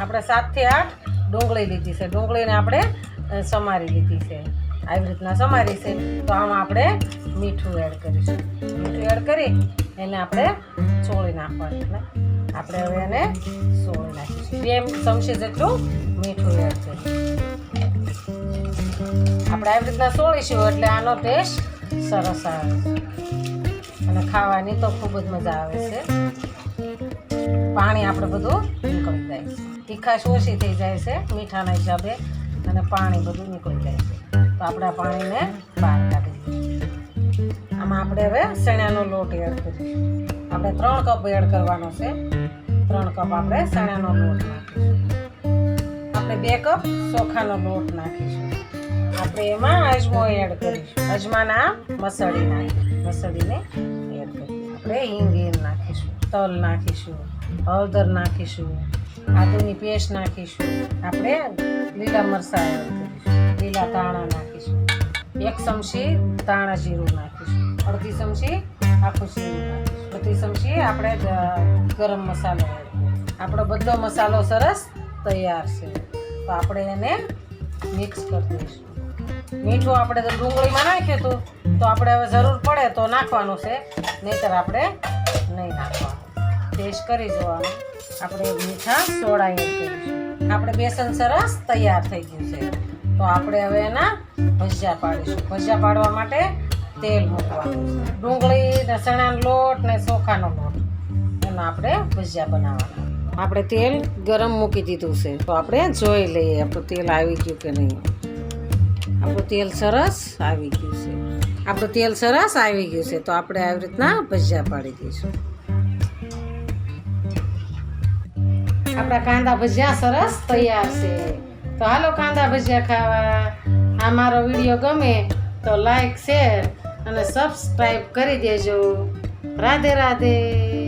આપણે સાતથી આઠ ડુંગળી લીધી છે. ડુંગળીને આપણે સમારી લીધી છે. આવી રીતના સમારી છે. તો આમાં આપણે મીઠું એડ કરીશું. મીઠું એડ કરી એને આપણે ચોળી નાખવાનું. આપણે હવે એને સોળી નાખીશું. બે ચમચી જેટલું મીઠું એડ કરીશું આપણે આવી રીતના સોળીશું એટલે આનો ટેસ્ટ સરસ આવે. છે અને ખાવાની તો ખૂબ જ મજા આવે છે. પાણી આપણે બધું નીકળી જાય છે. તીખાશ ઓછી થઈ જાય છે, મીઠાના હિસાબે, અને પાણી બધું નીકળી જાય છે. તો આપણે આ પાણીને બહાર કાઢી આમાં આપણે હવે ચણાનો લોટ એડ કરીશું આપણે ત્રણ કપ એડ કરવાનો છે. ત્રણ કપ આપણે ચણાનો લોટ નાખીશું. આપણે બે કપ ચોખાનો લોટ નાખીશું. આપણે એમાં અજમો એડ કરીશું. અજમાના મસળી નાખી મસળીને એડ કરીશું આપણે હિંગ નાખીશું તલ નાખીશું હળદર નાખીશું આદુની પેસ્ટ નાખીશું આપણે લીલા મરચાં લીલા ધાણા નાખીશું. એક ચમચી ધાણા જીરું નાખીશું. અડધી ચમચી આખું જીરું નાખીશું. અડધી ચમચી આપણે ગરમ મસાલો આપણો બધો મસાલો સરસ તૈયાર છે. તો આપણે એને મિક્સ કરી દઈશું. મીઠું આપણે તો ડુંગળીમાં નાખ્યું હતું. તો આપણે હવે જરૂર પડે તો નાખવાનું છે. નહીંતર આપણે નહીં નાખવાનું. ટેસ્ટ કરી જોવાનું. આપણે મીઠા સોડા આપણે બેસન સરસ તૈયાર થઈ ગયું છે. તો આપણે હવે એના ભજીયા પાડીશું. ભજીયા પાડવા માટે તેલ મૂકવાનું ડુંગળી ને ચણાનો લોટ ને ચોખાનો લોટ. એના આપણે ભજીયા બનાવવાના. આપણે તેલ ગરમ મૂકી દીધું છે. તો આપણે જોઈ લઈએ, આપણું તેલ આવી ગયું કે નહીં. આપણું તેલ સરસ આવી ગયું છે. આપણું તેલ સરસ આવી ગયું છે, તો આપણે આવી રીતના ભજીયા પાડી દઈશું. આપણા કાંદા ભજીયા સરસ તૈયાર છે. તો હાલો કાંદા ભજીયા ખાવા. આ મારો વીડિયો ગમે તો લાઈક, શેર અને સબસ્ક્રાઈબ કરી દેજો. રાધે રાધે.